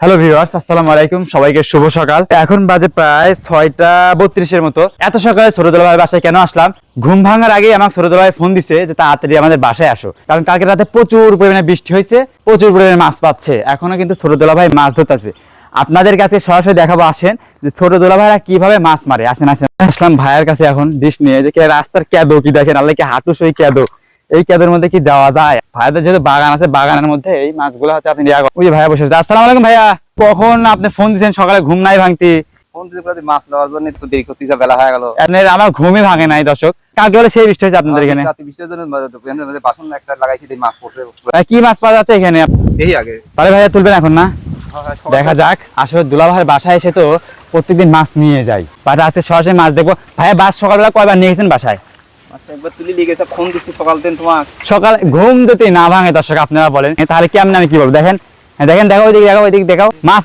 Hello viewers আসসালামু আলাইকুম, সবাইকে শুভ সকাল। এখন বাজে প্রায় ছয়টা বত্রিশের মতো। এত সকালে ছোটদোলা ভাই বাসায় কেন আসলাম? ঘুম ভাঙার আগেই আমাকে ছোটদোলা ভাই ফোন দিছে যে, তাড়াতাড়ি আমাদের বাসায় আসো। কারণ কালকে রাতে প্রচুর পরিমাণে বৃষ্টি হয়েছে, প্রচুর পরিমাণে মাছ পাচ্ছে। এখনও কিন্তু ছোটদোলা ভাই মাছ ধরতেছে। আপনাদের কাছে সরাসরি দেখাবো, আসেন, যে ছোট ভাইরা কীভাবে মাছ মারে। আসেন আসেন। আসলাম ভাইয়ের কাছে এখন ডিশ নিয়ে যে কে রাস্তার ক্যাদো কি দেখেন? আল্লাহ কি হাঁটু সই ক্যাদো এই ক্যাদোর মধ্যে কি যাওয়া যায়? ভাইয়াদের যেহেতু বাগান আছে বাগানের মধ্যে এই মাছগুলো হচ্ছে আপনি ওই যে ভাইয়া বসে আসসালামু আলাইকুম ভাইয়া। কখন আপনি ফোন দিয়েছেন? সকালে ঘুম নাই ভাঙতি। মাছ নেওয়ার জন্য একটু দেরি করতেছে বেলা হয়ে গেল। আমার ঘুমই ভাঙে নাই দর্শক। কালকে বলে সেই বৃষ্টি হয়েছে আপনাদের এখানে। রাতে বৃষ্টির জন্য দোকানের মধ্যে বাসন একটা লাগাইছি এই মাছ পড়ছে। ভাই, কি মাছ পাওয়া যাচ্ছে এখানে? এই আগে। তাহলে ভাইয়া তুলবেন এখন না? দেখা যাক। আসলে দুলাভাইয়ের বাসায় এসে তো প্রত্যেকদিন মাছ নিয়ে যাই। বাট আজকে সরাসরি মাছ দেখব। ভাইয়া বাস সকালবেলা কয়বার নিয়ে গেছেন বাসায়? দিচ্ছি সকাল ঘুম যদি না ভাঙে দর্শক আপনারা বলেন। তাহলে কেমন আমি কি বলব? দেখেন দেখেন দেখো ওইদিকে ওইদিকে দেখাও। মাছ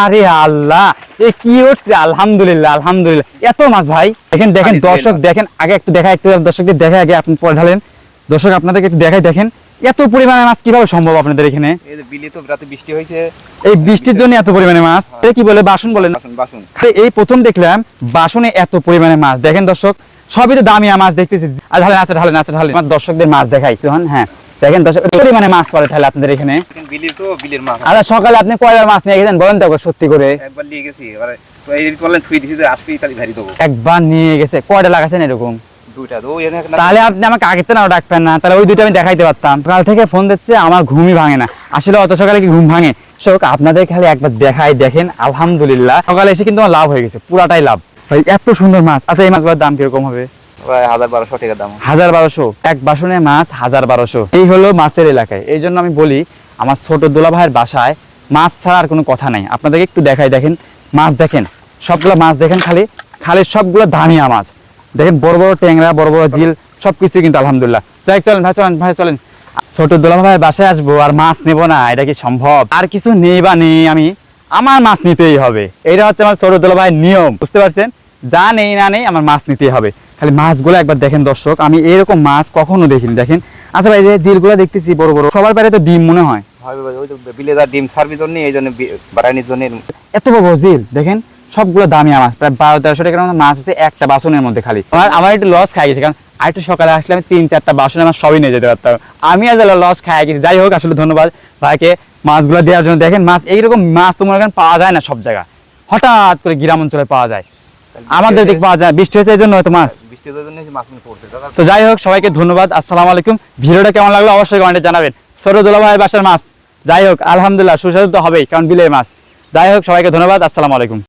আরে আল্লাহ এ কি হচ্ছে আলহামদুলিল্লাহ আলহামদুলিল্লাহ। এত মাছ ভাই। দেখেন দেখেন দর্শক। দেখেন আগে একটু দেখা একটু দর্শকদের দেখা আগে আপনি পরে ঢালেন। দর্শক আপনাদেরকে একটু দেখাই দেখেন এত পরিমাণে মাছ কীভাবে সম্ভব আপনাদের এখানে? বৃষ্টি হয়েছে। এই বৃষ্টির জন্য এত পরিমাণে মাছ? কি বলে? বাসন বলেন। এই প্রথম দেখলাম বাসনে এত পরিমাণে মাছ। দেখেন দর্শক সবই তো দামি মাছ দেখতেছি। আর ঢালেন আছে ঢালেন আছে ঢালেন আমার দর্শকদের মাছ দেখাই তখন হ্যাঁ। দেখেন দর্শক পরিমাণে মাছ পড়ে তাহলে আপনাদের এখানে। বিলে তো বিলের মাছ। আচ্ছা সকালে আপনি কয়বার মাছ নিয়ে গেছেন বলেন তো সত্যি করে? একবার গেছি এবারে নিয়ে গেছে কয়টা লাগাছেন এরকম? দুইটা তাহলে আপনি আমাকে আগে তো নাও ডাকবেন না তাহলে ওই দুটো আমি দেখাইতে পারতাম। কাল থেকে ফোন দিচ্ছে আমার ঘুমই ভাঙে না। আসলে অত সকালে কি ঘুম ভাঙে? শোক আপনাদের খালি একবার দেখাই দেখেন আলহামদুলিল্লাহ। সকালে এসে কিন্তু আমার লাভ হয়ে গেছে পুরাটাই লাভ। ভাই এত সুন্দর মাছ। আচ্ছা এই মাছগুলোর দাম কীরকম হবে? হাজার বারোশো টাকা দাম। হাজার বারোশো? এক বাসনে মাছ হাজার বারোশো। এই হলো মাছের এলাকায়। এই জন্য আমি বলি আমার ছোট দোলা ভাইয়ের বাসায় মাছ ছাড়া আর কোনো কথা নাই। আপনাদেরকে একটু দেখাই দেখেন। মাছ দেখেন। সবগুলো মাছ দেখেন খালি। খালি সবগুলো দামিয়া মাছ। দেখেন বড় বড় ট্যাংরা বড় বড় জিল সব কিছু কিন্তু আলহামদুলিল্লাহ। যাই চলেন ভাই চলেন ভাই চলেন। ছোট দোলা ভাইয়ের বাসায় আসব আর মাছ নেব না এটা কি সম্ভব? আর কিছু নেই বা নেই আমি আমার মাছ নিতেই হবে। এটা হচ্ছে আমার ছোট দোলা ভাইয়ের নিয়ম বুঝতে পারছেন? যা নেই না নেই আমার মাছ নিতেই হবে। খালি মাছগুলো একবার দেখেন দর্শক আমি এরকম মাছ কখনো দেখিনি দেখেন। আচ্ছা ভাই যে জিলগুলো দেখতেছি বড় বড় সবার বাইরে তো ডিম মনে হয়। ভাই, ওই তো বিলে যা ডিম সার্ভিস জন্য এই জন্য বাড়ানির জন্য এত বড় বড় জিল দেখেন সবগুলো দামি মাছ প্রায় বারো তেরোশো টাকার মতো মাছ আছে একটা বাসনের মধ্যে খালি। আমার আমার একটু লস খাই গেছে কারণ আরেকটু সকালে আসলে আমি তিন চারটা বাসনে আমার সবই নিয়ে যেতে পারতাম। আমি লস খাই গেছি যাই হোক আসলে ধন্যবাদ ভাইকে মাছগুলো দেওয়ার জন্য। দেখেন মাছ এইরকম মাছ তোমার এখানে পাওয়া যায় না সব জায়গায়। হঠাৎ করে গ্রাম অঞ্চলে পাওয়া যায়। আমাদের দিক পাওয়া যায় বৃষ্টি হয়েছে এই জন্য হয়তো মাছ। তো যাই হোক সবাইকে ধন্যবাদ আসসালামু আলাইকুম। ভিডিওটা কেমন লাগল অবশ্যই কমেন্টে জানাবেন। সরদুল্লাহ ভাই বাসার মাছ। যাই হোক আলহামদুলিল্লাহ সুস্বাদু তো হবেই কারণ বিলের মাছ। যাই হোক সবাইকে ধন্যবাদ আসসালামু আলাইকুম।